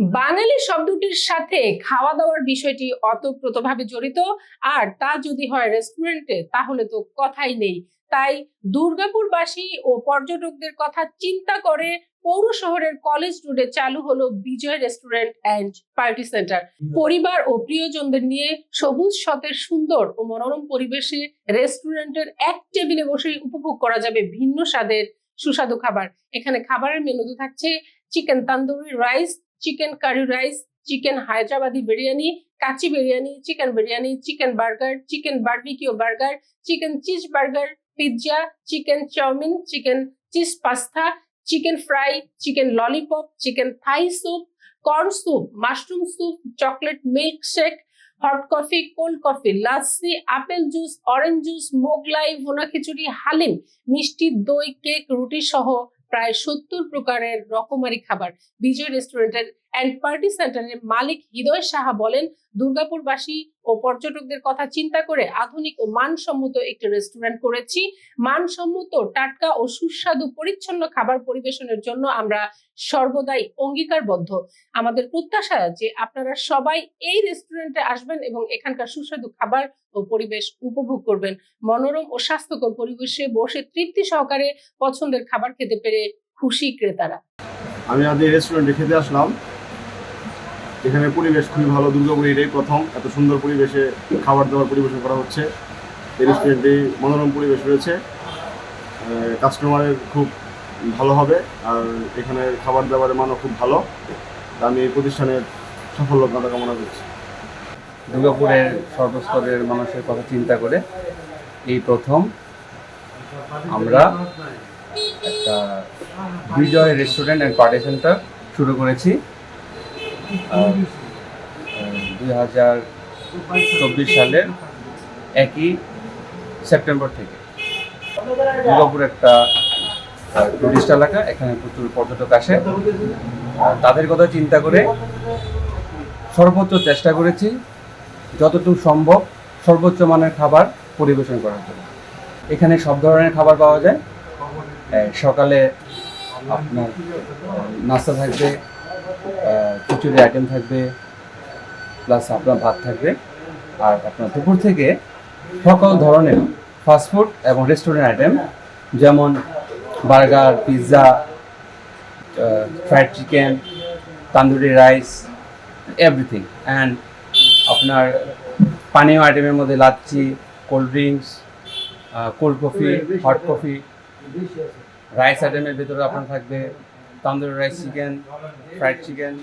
বাঙালি শব্দটির সাথে খাওয়া দাওয়ার বিষয়টি অতপ্রতভাবে জড়িত। আর তা যদি হয় রেস্টুরেন্টে তাহলে তো কথাই নেই। তাই দুর্গাপুরবাসী ও পর্যটকদের কথা চিন্তা করে পৌর শহরের কলেজ রোডে চালু হলো Bijoy restaurant and party centre পরিবার ও প্রিয়জনদের নিয়ে সবুজ সতের সুন্দর ও মনোরম পরিবেশে রেস্টুরেন্টের এক টেবিলে বসেই উপভোগ করা যাবে ভিন্ন স্বাদের সুস্বাদু খাবার। এখানে খাবারের মেনুতে থাকছে chicken tandoori rice chicken curry rice, chicken Hyderabadi biryani, kacchi biryani, chicken biryani, chicken burger, chicken barbecue burger, chicken cheese burger, pizza, chicken chowmein, chicken cheese pasta, chicken fry, chicken lollipop, chicken Thai soup, corn soup, mushroom soup, chocolate milk shake, hot coffee, cold coffee, lassi, apple juice, orange juice, Mughlai, ভুনা খিচুড়ি, হালিম, মিষ্টি, দই, cake, রুটি সহ প্রায় সত্তর প্রকারের রকমারি খাবার। বিজয় রেস্টুরেন্টের অ্যান্ড পার্টি সেন্টারের মালিক হৃদয় সাহা বলেন, দুর্গাপুরবাসী ও পর্যটকদের কথা চিন্তা করে আধুনিক ও মানসম্মত একটি রেস্টুরেন্ট করেছি। মানসম্মত, টাটকা ও সুস্বাদু, পরিচ্ছন্ন খাবার পরিবেশনের জন্য আমরা সর্বদাই অঙ্গীকারবদ্ধ। আমাদের প্রত্যাশা যে আপনারা সবাই এই রেস্টুরেন্টে আসবেন এবং এখানকার সুস্বাদু খাবার ও পরিবেশ উপভোগ করবেন। মনোরম ও স্বাস্থ্যকর পরিবেশে বসে তৃপ্তি সহকারে পছন্দের খাবার খেতে পেরে খুশি ক্রেতারা। আমি আজ এই রেস্টুরেন্টে খেতে আসলাম। এখানে পরিবেশ খুবই ভালো দুর্গাপুর এটাই প্রথম। এত সুন্দর পরিবেশে খাবার দাবার পরিবেশন করা হচ্ছে। এই রেস্টুরেন্টে মনোরম পরিবেশ রয়েছে। কাস্টমারের খুব ভালো হবে আর এখানে খাবার দাবারের মানও খুব ভালো। আমি এই প্রতিষ্ঠানের সাফল্য কামনা করছি। দুর্গাপুরের সর্বস্তরের মানুষের কথা চিন্তা করে এই প্রথম আমরা একটা Bijoy restaurant and party centre শুরু করেছি। দুই হাজার চব্বিশ সালের একই সেপ্টেম্বর থেকে। দুর্গাপুর একটা টুরিস্ট এলাকা, এখানে প্রচুর পর্যটক আসে। তাদের কথা চিন্তা করে সর্বোচ্চ চেষ্টা করেছি যতটুকু সম্ভব সর্বোচ্চ মানের খাবার পরিবেশন করার জন্য। এখানে সব ধরনের খাবার পাওয়া যায়। সকালে আপনার নাস্তা থাকবে খিচুড়ি আইটেম থাকবে প্লাস আপনার ভাত থাকবে, আর আপনার দুপুর থেকে সকল ধরনের ফাস্টফুড এবং রেস্টুরেন্ট আইটেম যেমন burger pizza fried chicken tandoori rice everything and আপনার পানীয় আইটেমের মধ্যে lassi cold drinks cold coffee hot coffee rice আইটেমের ভিতরে আপনার থাকবে tandoori rice chicken fried chicken